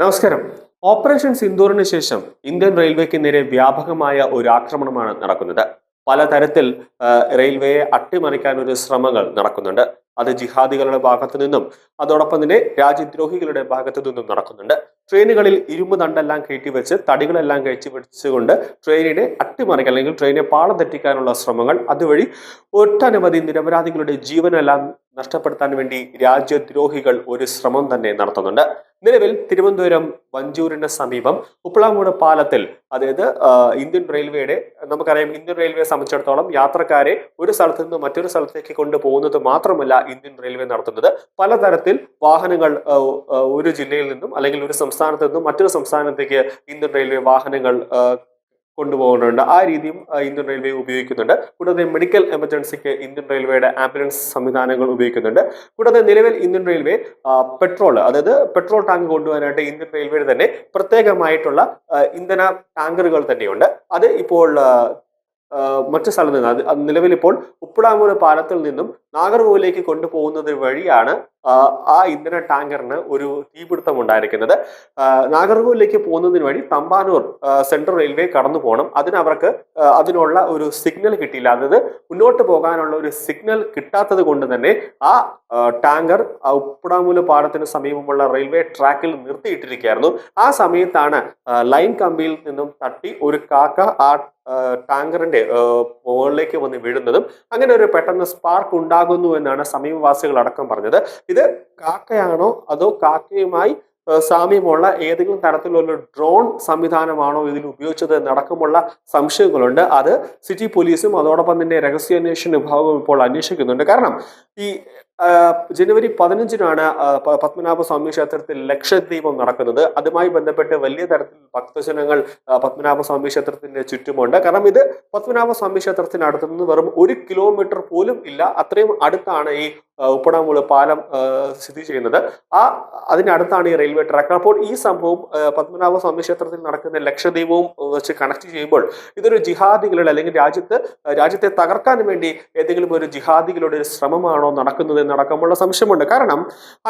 നമസ്കാരം. ഓപ്പറേഷൻ സിന്ദൂറിന് ശേഷം ഇന്ത്യൻ റെയിൽവേക്ക് നേരെ വ്യാപകമായ ഒരു ആക്രമണമാണ് നടക്കുന്നത്. പലതരത്തിൽ റെയിൽവേയെ അട്ടിമറിക്കാൻ ഒരു ശ്രമങ്ങൾ നടക്കുന്നുണ്ട്. അത് ജിഹാദികളുടെ ഭാഗത്തു നിന്നും അതോടൊപ്പം തന്നെ രാജ്യദ്രോഹികളുടെ ഭാഗത്തു നിന്നും നടക്കുന്നുണ്ട്. ട്രെയിനുകളിൽ ഇരുമ്പ് തണ്ടെല്ലാം കയറ്റിവെച്ച് തടികളെല്ലാം കയറ്റി വെച്ചുകൊണ്ട് ട്രെയിനിനെ അട്ടിമറിക്കാൻ അല്ലെങ്കിൽ ട്രെയിനെ പാളം തെറ്റിക്കാനുള്ള ശ്രമങ്ങൾ. അതുവഴി ഒട്ടനവധി നിരപരാധികളുടെ ജീവനെല്ലാം നഷ്ടപ്പെടുത്താൻ വേണ്ടി രാജ്യദ്രോഹികൾ ഒരു ശ്രമം തന്നെ നടത്തുന്നുണ്ട്. നിലവിൽ തിരുവനന്തപുരം വഞ്ചൂരിന് സമീപം ഉപ്പളാമൂട് പാലത്തിൽ അതായത് ഇന്ത്യൻ റെയിൽവേയുടെ നമുക്കറിയാം ഇന്ത്യൻ റെയിൽവേ സംബന്ധിച്ചിടത്തോളം യാത്രക്കാരെ ഒരു സ്ഥലത്ത് നിന്ന് മറ്റൊരു സ്ഥലത്തേക്ക് കൊണ്ടുപോകുന്നത് മാത്രമല്ല ഇന്ത്യൻ റെയിൽവേ നടത്തുന്നത്. പലതരത്തിൽ വാഹനങ്ങൾ ഒരു ജില്ലയിൽ നിന്നും അല്ലെങ്കിൽ ഒരു സംസ്ഥാനത്ത് നിന്നും മറ്റൊരു സംസ്ഥാനത്തേക്ക് ഇന്ത്യൻ റെയിൽവേ വാഹനങ്ങൾ കൊണ്ടുപോകുന്നുണ്ട്. ആ രീതിയും ഇന്ത്യൻ റെയിൽവേ ഉപയോഗിക്കുന്നുണ്ട്. കൂടാതെ മെഡിക്കൽ എമർജൻസിക്ക് ഇന്ത്യൻ റെയിൽവേയുടെ ആംബുലൻസ് സംവിധാനങ്ങൾ ഉപയോഗിക്കുന്നുണ്ട്. കൂടാതെ നിലവിൽ ഇന്ത്യൻ റെയിൽവേ പെട്രോൾ അതായത് പെട്രോൾ ടാങ്ക് കൊണ്ടുപോകാനായിട്ട് ഇന്ത്യൻ റെയിൽവേയുടെ തന്നെ പ്രത്യേകമായിട്ടുള്ള ഇന്ധന ടാങ്കറുകൾ തന്നെയുണ്ട്. അത് ഇപ്പോൾ മറ്റു സ്ഥലത്ത് നിന്ന് നിലവിൽ ഇപ്പോൾ ഉപ്പളാമൂട് പാലത്തിൽ നിന്നും നാഗർകോവിലേക്ക് കൊണ്ടുപോകുന്നത് വഴിയാണ് ആ, ഇന്ധന ടാങ്കറിന് ഒരു തീപിടുത്തം ഉണ്ടായിരിക്കുന്നത് നാഗർകോവിലേക്ക് പോകുന്നതിന് വഴി തമ്പാനൂർ സെൻട്രൽ റെയിൽവേ കടന്നു പോകണം. അതിന് അവർക്ക് അതിനുള്ള ഒരു സിഗ്നൽ കിട്ടിയില്ല. അതായത് മുന്നോട്ട് പോകാനുള്ള ഒരു സിഗ്നൽ കിട്ടാത്തത് കൊണ്ട് തന്നെ ആ ടാങ്കർ ഉപ്പുടാമൂല പാടത്തിന് സമീപമുള്ള റെയിൽവേ ട്രാക്കിൽ നിർത്തിയിട്ടിരിക്കുകയായിരുന്നു. ആ സമയത്താണ് ലൈൻ കമ്പിയിൽ നിന്നും തട്ടി ഒരു കാക്ക ആ ടാങ്കറിന്റെ മുകളിലേക്ക് വന്ന് വീഴുന്നതും അങ്ങനെ ഒരു പെട്ടെന്ന് സ്പാർക്ക് ഉണ്ടാകുന്നു എന്നാണ് സമീപവാസികൾ അടക്കം പറഞ്ഞത്. ഇത് കാക്കയാണോ അതോ കാക്കയുമായി സാമ്യമുള്ള ഏതെങ്കിലും തരത്തിലുള്ള ഡ്രോൺ സംവിധാനമാണോ ഇതിൽ ഉപയോഗിച്ചത് എന്നടക്കമുള്ള സംശയങ്ങളുണ്ട്. അത് സിറ്റി പോലീസും അതോടൊപ്പം തന്നെ രഹസ്യാന്വേഷണ വിഭാഗവും ഇപ്പോൾ അന്വേഷിക്കുന്നുണ്ട്. കാരണം ഈ ജനുവരി പതിനഞ്ചിനാണ് ആ, പ- പത്മനാഭ സ്വാമി ക്ഷേത്രത്തിൽ ലക്ഷദ്വീപം നടക്കുന്നത്. അതുമായി ബന്ധപ്പെട്ട് വലിയ തരത്തിൽ ഭക്തജനങ്ങൾ ആ, പത്മനാഭ സ്വാമി ക്ഷേത്രത്തിന്റെ ചുറ്റുമുണ്ട്. കാരണം ഇത് പത്മനാഭ സ്വാമി ക്ഷേത്രത്തിനടുത്ത് നിന്ന് വെറും ഒരു കിലോമീറ്റർ പോലും ഇല്ല. അത്രയും അടുത്താണ് ഈ ഉപ്പടാമൂട് പാലം സ്ഥിതി ചെയ്യുന്നത്. ആ അതിനടുത്താണ് ഈ റെയിൽവേ ട്രാക്ക്. അപ്പോൾ ഈ സംഭവം പത്മനാഭ സ്വാമി ക്ഷേത്രത്തിൽ നടക്കുന്ന ലക്ഷദ്വീപവും വെച്ച് കണക്ട് ചെയ്യുമ്പോൾ ഇതൊരു ജിഹാദികളുടെ അല്ലെങ്കിൽ രാജ്യത്ത് രാജ്യത്തെ തകർക്കാൻ വേണ്ടി ഏതെങ്കിലും ഒരു ജിഹാദികളുടെ ഒരു ശ്രമമാണോ നടക്കുന്നത് എന്നടക്കമുള്ള സംശയമുണ്ട്. കാരണം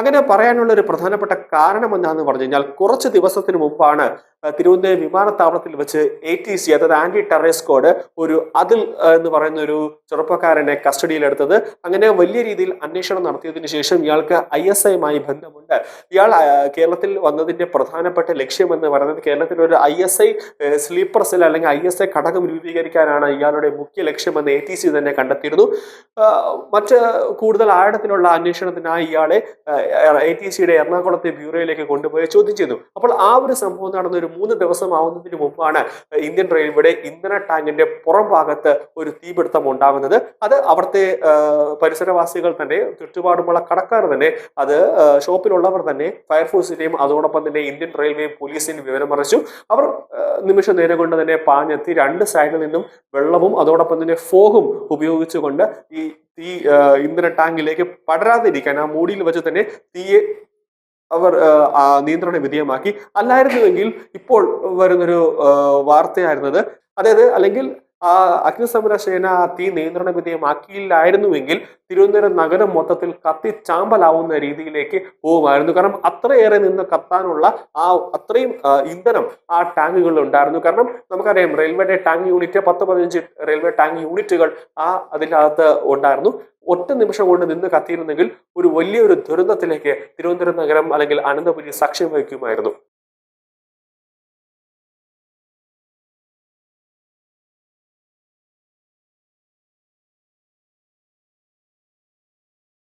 അങ്ങനെ പറയാനുള്ള ഒരു പ്രധാനപ്പെട്ട കാരണം എന്താണെന്ന് പറഞ്ഞു കഴിഞ്ഞാൽ കുറച്ച് ദിവസത്തിന് മുമ്പാണ് തിരുവനന്തപുരം വിമാനത്താവളത്തിൽ വെച്ച് എ ടി സി അതായത് ആന്റി ടെററിസ്റ്റ് സ്ക്വാഡ് ഒരു അതിൽ എന്ന് പറയുന്ന ഒരു ചെറുപ്പക്കാരനെ കസ്റ്റഡിയിലെടുത്തത്. അങ്ങനെ വലിയ രീതിയിൽ അന്വേഷണം നടത്തിയതിന് ശേഷം ഇയാൾക്ക് ഐ എസ് ഐയുമായി ബന്ധമുണ്ട്. ഇയാൾ കേരളത്തിൽ വന്നതിന്റെ പ്രധാനപ്പെട്ട ലക്ഷ്യം എന്ന് പറയുന്നത് കേരളത്തിൽ ഒരു I S I sleeper cell അല്ലെങ്കിൽ ഐ എസ് ഐ ഘടകം രൂപീകരിക്കാനാണ് ഇയാളുടെ മുഖ്യ ലക്ഷ്യമെന്ന് എ ടി സി തന്നെ കണ്ടെത്തിയിരുന്നു. മറ്റ് കൂടുതൽ ആഴത്തിലുള്ള അന്വേഷണത്തിനായി ഇയാളെ എ ടി സിയുടെ എറണാകുളത്തെ ബ്യൂറോയിലേക്ക് കൊണ്ടുപോയി ചോദ്യം ചെയ്തു അപ്പോൾ ആ ഒരു സംഭവം നടന്ന ഒരു മൂന്ന് ദിവസം ആവുന്നതിന് മുമ്പാണ് ഇന്ത്യൻ റെയിൽവേയുടെ ഇന്ധന ടാങ്കിന്റെ പുറം ഭാഗത്ത് ഒരു തീപിടുത്തം ഉണ്ടാകുന്നത്. അത് അവിടുത്തെ പരിസരവാസികൾ തന്നെ ചുറ്റുപാടുമുള്ള കടക്കാർ തന്നെ അത് ഷോപ്പിലുള്ളവർ തന്നെ ഫയർഫോഴ്സിന്റെയും അതോടൊപ്പം തന്നെ ഇന്ത്യൻ റെയിൽവേയും പോലീസിനെയും വിവരമറിച്ചു അവർ നിമിഷ നേരം കൊണ്ട് തന്നെ പാഞ്ഞെത്തി രണ്ട് സൈഡിൽ നിന്നും വെള്ളവും അതോടൊപ്പം തന്നെ ഫോഗും ഉപയോഗിച്ചുകൊണ്ട് ഈ തീ ഇന്ധന ടാങ്കിലേക്ക് പടരാതിരിക്കാൻ ആ മൂടിയിൽ വെച്ച് തന്നെ തീയെ അവർ നിയന്ത്രണ വിധേയമാക്കി. അല്ലായിരുന്നുവെങ്കിൽ ഇപ്പോൾ വരുന്നൊരു വാർത്തയായിരുന്നത് അതായത് അല്ലെങ്കിൽ ആ അഗ്നിസമര സേന ആ തീ നിയന്ത്രണ വിധേയമാക്കിയില്ലായിരുന്നുവെങ്കിൽ തിരുവനന്തപുരം നഗരം മൊത്തത്തിൽ കത്തി ചാമ്പലാവുന്ന രീതിയിലേക്ക് പോകുമായിരുന്നു. കാരണം അത്രയേറെ നിന്ന് കത്താനുള്ള ആ അത്രയും ഇന്ധനം ആ ടാങ്കുകളിൽ ഉണ്ടായിരുന്നു. കാരണം നമുക്കറിയാം റെയിൽവേയുടെ ടാങ്ക് യൂണിറ്റ് പത്ത് പതിനഞ്ച് റെയിൽവേ ടാങ്ക് യൂണിറ്റുകൾ ആ അതിനകത്ത് ഉണ്ടായിരുന്നു. ഒറ്റ നിമിഷം കൊണ്ട് നിന്ന് കത്തിയിരുന്നെങ്കിൽ ഒരു വലിയൊരു ദുരന്തത്തിലേക്ക് തിരുവനന്തപുരം നഗരം അല്ലെങ്കിൽ അനന്തപുരി സാക്ഷ്യം വഹിക്കുമായിരുന്നു.